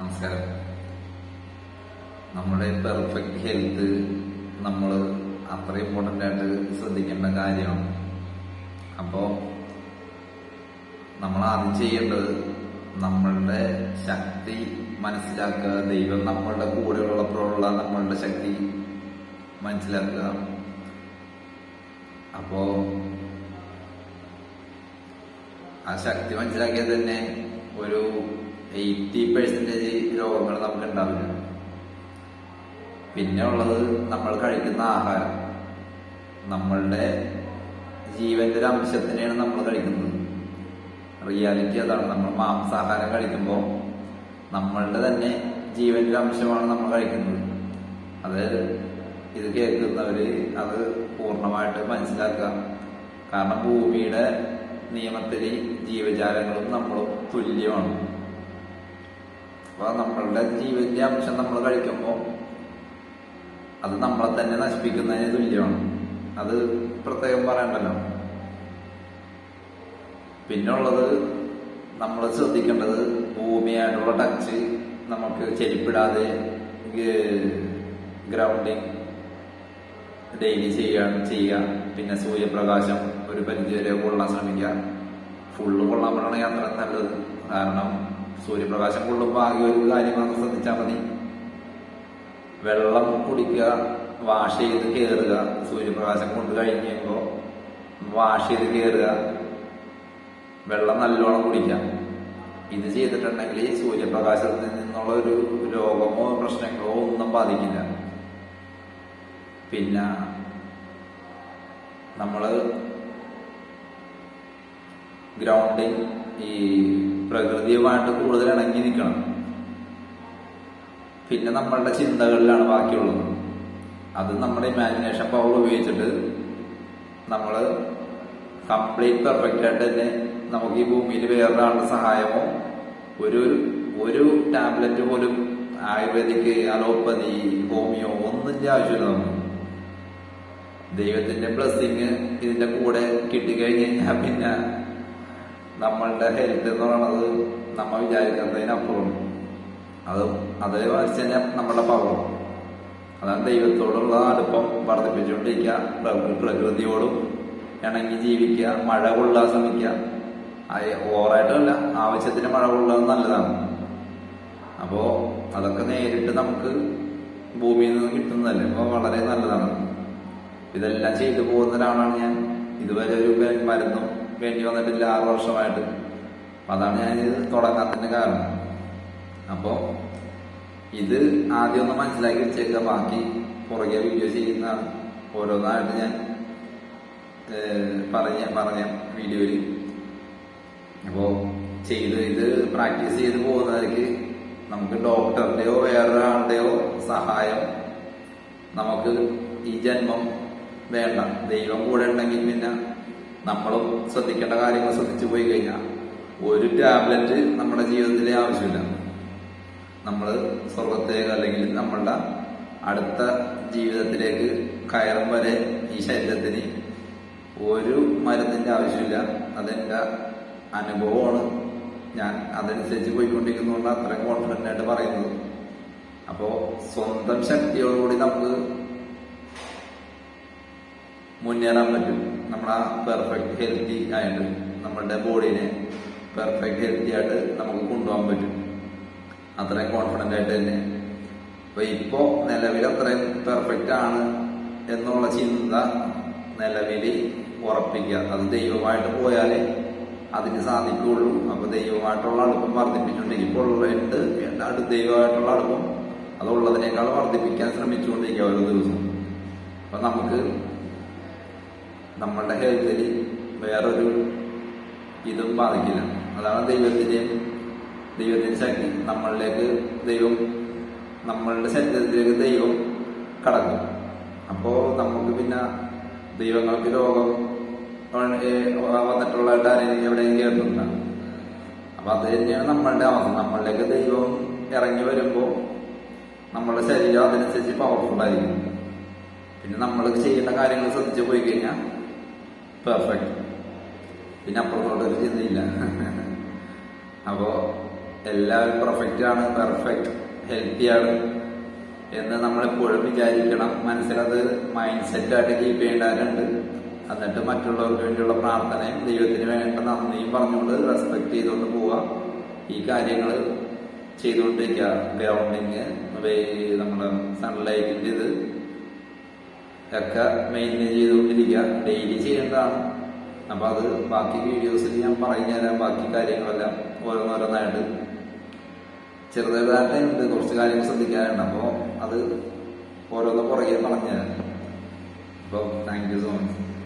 നമസ്കാരം. നമ്മുടെ perfect health നമ്മൾ അത്ര ഇമ്പോർട്ടന്റ് ആയിട്ട് ശ്രദ്ധിക്കേണ്ട കാര്യമാണ് അപ്പോൾ നമ്മൾ ആദ്യം ചെയ്യേണ്ടത് നമ്മളുടെ ശക്തി മനസ്സിലാക്കുക ദൈവം നമ്മളുടെ കൂടെ ഉള്ളപ്പോഴുള്ള നമ്മളുടെ ശക്തി മനസ്സിലാക്കുക. അപ്പോ ആ ശക്തി മനസ്സിലാക്കിയാൽ തന്നെ ഒരു എയ്റ്റി പെർസെന്റേജ് രോഗങ്ങൾ നമുക്ക് ഉണ്ടാവില്ല പിന്നെ ഉള്ളത് നമ്മൾ കഴിക്കുന്ന ആഹാരം. നമ്മളുടെ ജീവന്റെ ഒരു അംശത്തിനെയാണ് നമ്മൾ കഴിക്കുന്നത്. റിയാലിറ്റി അതാണ്. നമ്മൾ മാംസാഹാരം കഴിക്കുമ്പോൾ നമ്മളുടെ തന്നെ ജീവന്റെ ഒരു അംശമാണ് നമ്മൾ കഴിക്കുന്നത്. അത് ഇത് കേൾക്കുന്നവർ അത് പൂർണമായിട്ട് മനസ്സിലാക്കുക. കാരണം ഭൂമിയുടെ നിയമത്തിൽ ജീവജാലങ്ങളും നമ്മളും തുല്യമാണ്. അപ്പൊ നമ്മളുടെ ജീവന്റെ അംശം നമ്മൾ കഴിക്കുമ്പോൾ അത് നമ്മളെ തന്നെ നശിപ്പിക്കുന്നതിന് തുല്യമാണ് അത് പ്രത്യേകം പറയണ്ടല്ലോ. പിന്നുള്ളത് നമ്മൾ ശ്രദ്ധിക്കേണ്ടത് ഭൂമിയായിട്ടുള്ള ടച്ച് നമുക്ക് ചെരിപ്പിടാതെ ഗ്രൗണ്ടിങ് ഡെയിലി ചെയ്യാൻ ചെയ്യുക പിന്നെ സൂര്യപ്രകാശം ഒരു പരിധി വരെ കൊള്ളാൻ ശ്രമിക്കുക. ഫുള്ള് കൊള്ളാൻ പറ്റണമെങ്കിൽ അത്ര നല്ലത്. കാരണം സൂര്യപ്രകാശം കൊള്ളുമ്പോൾ ആകെ ഒരു കാര്യമാണ് ശ്രദ്ധിച്ചാൽ മതി. വെള്ളം കുടിക്കുക വാഷ് ചെയ്ത് കയറുക സൂര്യപ്രകാശം കൊണ്ട് കഴിഞ്ഞപ്പോൾ വാഷ് ചെയ്ത് കയറുക വെള്ളം നല്ലോണം കുടിക്കാം ഇത് ചെയ്തിട്ടുണ്ടെങ്കിൽ സൂര്യപ്രകാശത്തിൽ നിന്നുള്ള ഒരു രോഗമോ പ്രശ്നങ്ങളോ ഒന്നും ബാധിക്കില്ല. പിന്നെ നമ്മൾ ഗ്രൗണ്ടിങ് ഈ പ്രകൃതിയുമായിട്ട് കൂടുതൽ ഇണങ്ങി നിൽക്കണം പിന്നെ നമ്മളുടെ ചിന്തകളിലാണ് ബാക്കിയുള്ളത്. അത് നമ്മുടെ ഇമാജിനേഷൻ പവർ ഉപയോഗിച്ചിട്ട് നമ്മൾ കംപ്ലീറ്റ് പെർഫെക്റ്റ് ആയിട്ട് തന്നെ നമുക്ക് ഈ ഭൂമിയിൽ വേറൊരാളുടെ സഹായമോ ഒരു ഒരു ടാബ്ലറ്റ് പോലും ആയുർവേദിക് അലോപ്പതി ഹോമിയോ ഒന്നിന്റെ ആവശ്യമില്ല നമുക്ക്. ദൈവത്തിന്റെ ബ്ലെസ്സിങ് ഇതിന്റെ കൂടെ കിട്ടിക്കഴിഞ്ഞ് കഴിഞ്ഞാൽ പിന്നെ നമ്മളുടെ ഹെൽത്ത് എന്ന് പറയുന്നത് നമ്മൾ വിചാരിക്കുന്നതിനപ്പുറം. അത് അതേ വായിച്ചു കഴിഞ്ഞാൽ നമ്മളുടെ പവർ അതാണ് ദൈവത്തോടുള്ള അടുപ്പം വർദ്ധിപ്പിച്ചുകൊണ്ടിരിക്കുക. പ്രകൃ- പ്രകൃതിയോടും ഇണങ്ങി ജീവിക്കുക. മഴ കൊള്ളാൻ ശ്രമിക്കുക. ഓവറായിട്ടല്ല. ആവശ്യത്തിന് മഴ കൊള്ളുന്നത് നല്ലതാണ്. അപ്പോ അതൊക്കെ നേരിട്ട് നമുക്ക് ഭൂമിയിൽ നിന്ന് കിട്ടുന്നതല്ലേ? അപ്പൊ വളരെ നല്ലതാണ്. ഇതെല്ലാം ചെയ്തു പോകുന്ന ഒരാളാണ് ഞാൻ. ഇതുവരെ ഒരു മരുന്നും വേണ്ടി വന്നിട്ടില്ല ആറ് വർഷമായിട്ട്. അതാണ് ഞാൻ ഇത് തുടങ്ങാത്തതിന്റെ കാരണം. അപ്പോ ഇത് ആദ്യം ഒന്ന് മനസ്സിലാക്കി വെച്ചേക്കുക ബാക്കി പുറകെ വീഡിയോ ചെയ്യുന്നതാണ്. ഓരോന്നായിട്ട് ഞാൻ പറഞ്ഞ പറഞ്ഞ വീഡിയോയിൽ അപ്പോ ചെയ്ത് ഇത് പ്രാക്ടീസ് ചെയ്ത് പോകുന്നവർക്ക് നമുക്ക് ഡോക്ടറുടെയോ വേറൊരാളുടെയോ സഹായം നമുക്ക് ഈ ജന്മം വേണ്ട. ദൈവം കൂടെ ഉണ്ടെങ്കിൽ പിന്നെ നമ്മളും ശ്രദ്ധിക്കേണ്ട കാര്യങ്ങൾ ശ്രദ്ധിച്ചു പോയി കഴിഞ്ഞാൽ ഒരു ടാബ്ലറ്റ് നമ്മുടെ ജീവിതത്തിലെ ആവശ്യമില്ല. നമ്മൾ സ്വർഗത്തേക്ക് അല്ലെങ്കിൽ നമ്മളുടെ അടുത്ത ജീവിതത്തിലേക്ക് കയറും വരെ ഈ ശരീരത്തിന് ഒരു മരുന്നിന്റെ ആവശ്യമില്ല. അതെന്റെ അനുഭവമാണ്. ഞാൻ അതനുസരിച്ച് പോയിക്കൊണ്ടിരിക്കുന്നതുകൊണ്ട് അത്രയും കോൺഫിഡന്റ് ആയിട്ട് പറയുന്നത്. അപ്പോൾ സ്വന്തം ശക്തിയോടുകൂടി നമുക്ക് മുന്നേറാൻ പറ്റും. നമ്മളാ പെർഫെക്റ്റ് ഹെൽത്തി ആയിട്ട് നമ്മളുടെ ബോഡീനെ പെർഫെക്റ്റ് ഹെൽത്തി ആയിട്ട് നമുക്ക് കൊണ്ടുപോകാൻ പറ്റും. അത്രയും കോൺഫിഡന്റ് ആയിട്ട് തന്നെ. അപ്പൊ ഇപ്പോ നിലവിൽ അത്രയും പെർഫെക്റ്റ് ആണ് എന്നുള്ള ചിന്ത നിലവിൽ ഉറപ്പിക്കുക. അത് ദൈവമായിട്ട് പോയാലേ അതിന് സാധിക്കുകയുള്ളൂ. അപ്പൊ ദൈവമായിട്ടുള്ള അടുപ്പം വർദ്ധിപ്പിച്ചുകൊണ്ട് ഇപ്പോൾ ഉണ്ട് അടുത്ത് ദൈവമായിട്ടുള്ള അടുപ്പം അതുള്ളതിനേക്കാൾ വർദ്ധിപ്പിക്കാൻ ശ്രമിച്ചുകൊണ്ടിരിക്കുക ഓരോ ദിവസം. അപ്പൊ നമുക്ക് നമ്മളുടെ ഹെൽത്തിൽ വേറൊരു ഇതും ബാധിക്കില്ല. അതാണ് ദൈവത്തിന്റെയും ദൈവത്തിന്റെ ശക്തി. നമ്മളിലേക്ക് ദൈവം നമ്മളുടെ ശരീരത്തിലേക്ക് ദൈവം കടക്കും. അപ്പോൾ നമുക്ക് പിന്നെ ദൈവങ്ങൾക്ക് രോഗം വന്നിട്ടുള്ള ആരെങ്കിലും എവിടെയും കേട്ടിട്ടുണ്ടാകും അപ്പൊ അത് തന്നെയാണ് നമ്മളുടെ അവസ്ഥ. നമ്മളിലേക്ക് ദൈവം ഇറങ്ങി വരുമ്പോൾ നമ്മളുടെ ശരീരം അതിനനുസരിച്ച് പവർഫുൾ ആയിരിക്കും. പിന്നെ നമ്മൾ ചെയ്യേണ്ട കാര്യങ്ങൾ ശ്രദ്ധിച്ചു പോയി കഴിഞ്ഞാൽ പെർഫെക്റ്റ് പിന്നെ അപ്പുറത്തോട്ട് ഒരു ചിന്തയില്ല. അപ്പോ എല്ലാവരും പെർഫെക്റ്റ് ആണ് പെർഫെക്റ്റ് ഹെൽത്തിയാണ് എന്ന് നമ്മളെപ്പോഴും വിചാരിക്കണം. മനസ്സിലത് മൈൻഡ് സെറ്റായിട്ട് കീപ്പ് ചെയ്യേണ്ടതുണ്ട് എന്നിട്ട് മറ്റുള്ളവർക്ക് വേണ്ടിയുള്ള പ്രാർത്ഥനയും ദൈവത്തിന് വേണ്ട നന്ദിയും പറഞ്ഞുകൊണ്ട് റെസ്പെക്ട് ചെയ്തുകൊണ്ട് പോവുക. ഈ കാര്യങ്ങൾ ചെയ്തുകൊണ്ടിരിക്കുക. ഗ്രൗണ്ടിങ് നമ്മുടെ സൺലൈറ്റിന്റെ ഇത്. ഒക്കെ മെയിന്റെയിൻ ചെയ്തുകൊണ്ടിരിക്കുക. ഡെയിലി ചെയ്യേണ്ടതാണ്. അപ്പോൾ അത് ബാക്കി വീഡിയോസിൽ ഞാൻ പറഞ്ഞു തരാം. ബാക്കി കാര്യങ്ങളെല്ലാം ഓരോന്നോരോന്നായിട്ട്. ചെറുതായിട്ട് ഉണ്ട്. കുറച്ച് കാര്യങ്ങൾ ശ്രദ്ധിക്കാനുണ്ട്. അപ്പോൾ അത് ഓരോന്ന് പുറകെ പറഞ്ഞു തരാം അപ്പോൾ താങ്ക് യു സോ മച്ച്